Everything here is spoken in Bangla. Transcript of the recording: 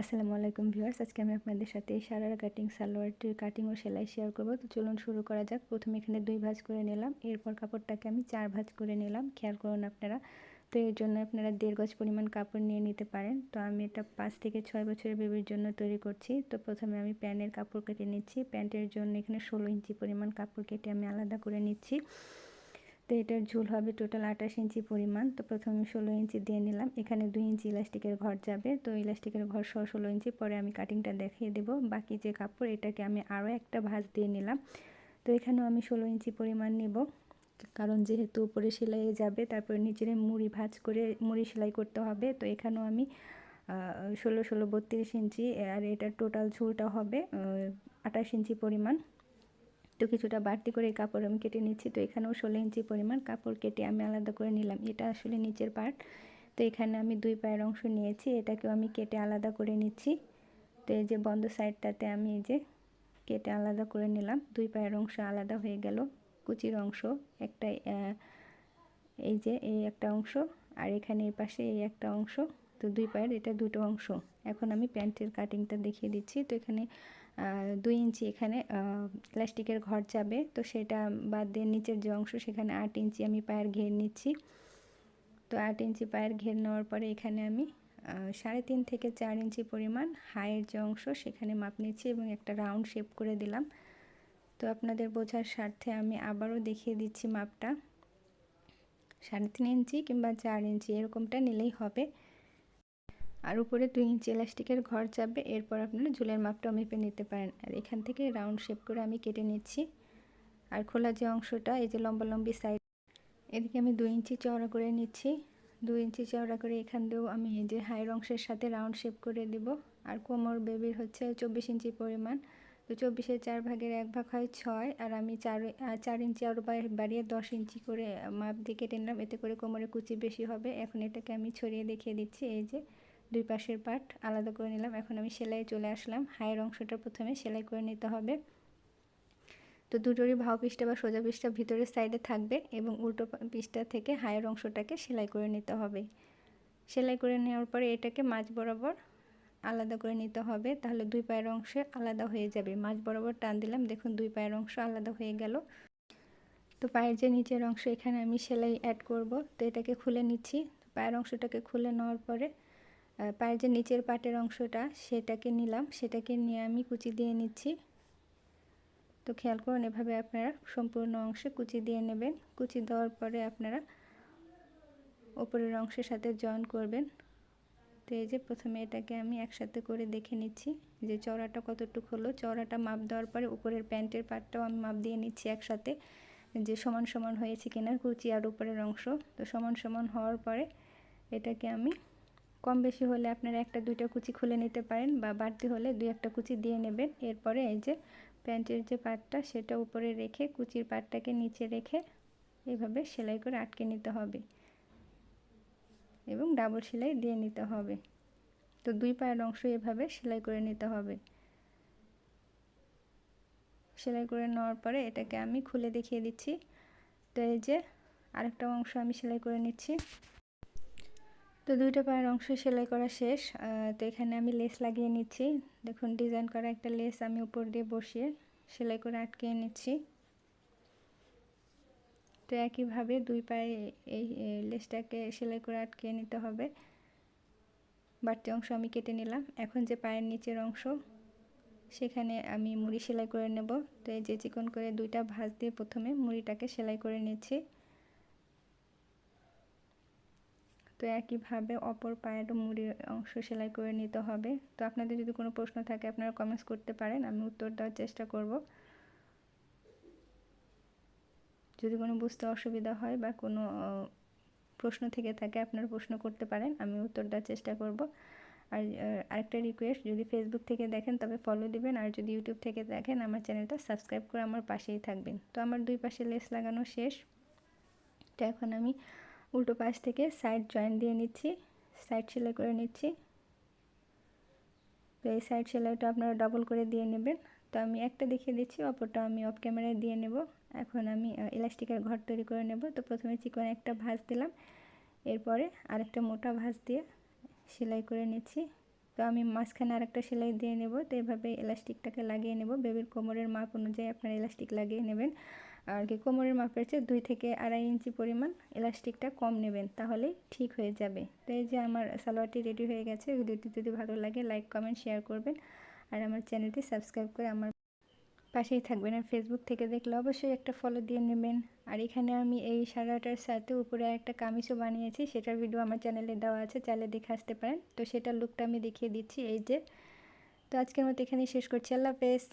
আসসালামু আলাইকুম ভিউয়ার্স, আজকে আমি আপনাদের সাথে এই সারারা কাটিং, সালোয়ারটির কাটিং ও সেলাই শেয়ার করব। তো চলুন শুরু করা যাক। প্রথমে এখানে দুই ভাঁজ করে নিলাম, এরপর কাপড়টাকে আমি চার ভাঁজ করে নিলাম। খেয়াল করুন আপনারা, তো এর জন্য আপনারা দেড় গজ পরিমাণ কাপড় নিয়ে নিতে পারেন। তো আমি এটা পাঁচ থেকে ছয় বছরের বেবির জন্য তৈরি করছি। তো প্রথমে আমি প্যান্টের কাপড় কেটে নিচ্ছি। প্যান্টের জন্য এখানে ষোলো ইঞ্চি পরিমাণ কাপড় কেটে আমি আলাদা করে নিচ্ছি। তো এটার ঝুল হবে টোটাল আঠাশ ইঞ্চি পরিমাণ। তো প্রথমে ষোলো ইঞ্চি দিয়ে নিলাম। এখানে দুই ইঞ্চি ইলাস্টিকের ঘর যাবে। তো ইলাস্টিকের ঘর সহ ষোলো ইঞ্চি পরে আমি কাটিংটা দেখিয়ে দেব। বাকি যে কাপড়, এটাকে আমি আরও একটা ভাঁজ দিয়ে নিলাম। তো এখানেও আমি ষোলো ইঞ্চি পরিমাণ নেব। কারণ যেহেতু উপরে সেলাইয়ে যাবে, তারপরে নিচের মুড়ি ভাঁজ করে মুড়ি সেলাই করতে হবে। তো এখানেও আমি ষোলো ষোলো, বত্রিশ ইঞ্চি, আর এটার টোটাল ঝুলটা হবে আঠাশ ইঞ্চি পরিমাণ। তো কিছুটা বাড়তি করে কাপড় আমি কেটে নিচ্ছি। তো এখানেও ষোলো ইঞ্চি পরিমাণ কাপড় কেটে আমি আলাদা করে নিলাম। এটা আসলে নিচের পার্ট তো এখানে আমি দুই পায়ের অংশ নিয়েছি। এটাকেও আমি কেটে আলাদা করে নিচ্ছি। তো এই যে বন্ধ সাইডটাতে আমি এই যে কেটে আলাদা করে নিলাম। দুই পায়ের অংশ আলাদা হয়ে গেল। কুচির অংশ একটা এই যে এই একটা অংশ আর এখানে এই পাশে এই একটা অংশ। তো দুই পায়ের এটা দুটো অংশ। এখন আমি প্যান্টের কাটিংটা দেখিয়ে দিচ্ছি। তো এখানে দুই ইঞ্চি এখানে প্লাস্টিকের ঘর যাবে তো সেটা বাদ দিয়ে নিচের যে অংশ, সেখানে আট ইঞ্চি আমি পায়ের ঘের নিচ্ছি। তো আট ইঞ্চি পায়ের ঘের নেওয়ার পরে এখানে আমি সাড়ে তিন থেকে চার ইঞ্চি পরিমাণ হায়ের যে অংশ, সেখানে মাপ নিচ্ছি এবং একটা রাউন্ড শেপ করে দিলাম। তো আপনাদের বোঝার স্বার্থে আমি আবারও দেখিয়ে দিচ্ছি মাপটা। সাড়ে তিন ইঞ্চি কিংবা চার ইঞ্চি, এরকমটা নিলেই হবে। আর উপরে দুই ইঞ্চি এলাস্টিকের ঘর যাবে, এরপর আপনারা ঝুলের মাপটাও মেপে নিতে পারেন। আর এখান থেকে রাউন্ড শেপ করে আমি কেটে নিচ্ছি। আর খোলা যে অংশটা, এই যে লম্বা লম্বি সাইড, এদিকে আমি দুই ইঞ্চি চওড়া করে নিচ্ছি। দুই ইঞ্চি চওড়া করে এখান দিয়েও আমি এই যে হাইয়ের অংশের সাথে রাউন্ড শেপ করে দেব। আর কোমর বেবির হচ্ছে চব্বিশ ইঞ্চি পরিমাণ। তো চব্বিশের চার ভাগের এক ভাগ হয় ছয়, আর আমি চার চার ইঞ্চি আরও বাড়িয়ে দশ ইঞ্চি করে মাপ দিয়ে কেটে নিলাম। এতে করে কোমরে কুচি বেশি হবে। এখন এটাকে আমি ছড়িয়ে দেখিয়ে দিচ্ছি। এই যে দুই পাশের পার্ট আলাদা করে নিলাম। এখন আমি সেলাই চলে আসলাম। হায়ের অংশটা প্রথমে সেলাই করে নিতে হবে। তো দুটোরই ভাও পিসটা বা সোজা পিসটা ভিতরের সাইডে থাকবে এবং উল্টো পিসটা থেকে হায়ের অংশটাকে সেলাই করে নিতে হবে। সেলাই করে নেওয়ার পরে এটাকে মাঝ বরাবর আলাদা করে নিতে হবে। তাহলে দুই পায়ের অংশে আলাদা হয়ে যাবে। মাঝ বরাবর টান দিলাম। দেখুন, দুই পায়ের অংশ আলাদা হয়ে গেল। তো পায়ের যে নিচের অংশ এখানে আমি সেলাই অ্যাড করব। তো এটাকে খুলে নিচ্ছি। পায়ের অংশটাকে খুলে নেওয়ার পরে পায়ের যে নিচের পাটের অংশটা, সেটাকে নিলাম। সেটাকে নিয়ে আমি কুচি দিয়ে নিচ্ছি। তো খেয়াল করুন, এভাবে আপনারা সম্পূর্ণ অংশে কুচি দিয়ে নেবেন। কুচি দেওয়ার পরে আপনারা ওপরের অংশের সাথে জয়েন করবেন। তো এই যে প্রথমে এটাকে আমি একসাথে করে দেখে নিচ্ছি যে চড়াটা কতটুকু হলো। চড়াটা মাপ দেওয়ার পরে উপরের প্যান্টের পাটটাও আমি মাপ দিয়ে নিচ্ছি একসাথে যে সমান সমান হয়েছে কিনা, কুচি আর উপরের অংশ। তো সমান সমান হওয়ার পরে এটাকে আমি কম বেশি হলে আপনারা একটা, দুইটা কুচি খুলে নিতে পারেন বা বাড়তি হলে দুই একটা কুচি দিয়ে নেবেন। এরপরে এই যে প্যান্টের যে পাটটা, সেটা উপরে রেখে কুচির পাটটাকে নিচে রেখে এভাবে সেলাই করে আটকে নিতে হবে এবং ডাবল সেলাই দিয়ে নিতে হবে। তো দুই পায়ের অংশ এভাবে সেলাই করে নিতে হবে। সেলাই করে নেওয়ার পরে এটাকে আমি খুলে দেখিয়ে দিচ্ছি। তো এই যে আরেকটা অংশ আমি সেলাই করে নিচ্ছি। তো দুইটা পায়ের অংশ সেলাই করা শেষ তো এখানে আমি লেস লাগিয়ে নিচ্ছি। দেখুন, ডিজাইন করা একটা লেস আমি উপর দিয়ে বসিয়ে সেলাই করে আটকে নিচ্ছি। তো একইভাবে দুই পায়ে এই লেসটাকে সেলাই করে আটকে নিতে হবে। বাড়তি অংশ আমি কেটে নিলাম। এখন যে পায়ের নিচের অংশ, সেখানে আমি মুড়ি সেলাই করে নেব। তো এই যে চিকন করে দুইটা ভাঁজ দিয়ে প্রথমে মুড়িটাকে সেলাই করে নিচ্ছি। তো একইভাবে অপর পায়ের মুড়ির অংশ সেলাই করে নিতে হবে। তো আপনাদের যদি কোনো প্রশ্ন থাকে আপনারা কমেন্টস করতে পারেন, আমি উত্তর দেওয়ার চেষ্টা করব। যদি কোনো বুঝতে অসুবিধা হয় বা কোনো প্রশ্ন থেকে থাকে আপনারা প্রশ্ন করতে পারেন, আমি উত্তর দেওয়ার চেষ্টা করব। আর আরেকটা রিকোয়েস্ট যদি ফেসবুক থেকে দেখেন তবে ফলো দিবেন, আর যদি ইউটিউব থেকে দেখেন আমার চ্যানেলটা সাবস্ক্রাইব করে আমার পাশেই থাকবেন। তো আমার দুই পাশে লেস লাগানো শেষ। তো এখন আমি উল্টো পাশ থেকে সাইড জয়েন দিয়ে নিচ্ছি সাইড সেলাই করে নিচ্ছি। তো এই সাইড সেলাইটা আপনারা ডবল করে দিয়ে নেবেন। তো আমি একটা দেখিয়ে দিচ্ছি, অপরটা আমি অফ ক্যামেরায় দিয়ে নেব। এখন আমি ইলাস্টিকের ঘর তৈরি করে নেব। তো প্রথমে চিকন একটা ভাঁজ দিলাম। এরপরে আরেকটা মোটা ভাঁজ দিয়ে সেলাই করে নিচ্ছি। তো আমি মাঝখানে আরেকটা সেলাই দিয়ে নেব। তো এভাবে এলাস্টিকটাকে লাগিয়ে নেব। বেবির কোমরের মাপ অনুযায়ী আপনারা এলাস্টিক লাগিয়ে নেবেন। আর কি কোমরের মাপের চেয়ে দুই থেকে আড়াই ইঞ্চি পরিমাণ এলাস্টিকটা কম নেবেন, তাহলে ঠিক হয়ে যাবে। তো এই যে আমার সালোয়ারটি রেডি হয়ে গেছে, ভিডিওটি যদি ভালো লাগে লাইক কমেন্ট শেয়ার করবেন। আর আমার চ্যানেলটি সাবস্ক্রাইব করে আমার পাশেই থাকবেন। আর ফেসবুক থেকে দেখলে অবশ্যই একটা ফলো দিয়ে নেবেন। আর এখানে আমি এই সারাটার সাথে উপরে একটা কামিজও বানিয়েছি, সেটার ভিডিও আমার চ্যানেলে দেওয়া আছে, চাইলে দেখে আসতে পারেন। তো সেটার লুকটা আমি দেখিয়ে দিচ্ছি, এই যে। তো আজকের মতো এখানেই শেষ করছি, আল্লাহ হাফেজ।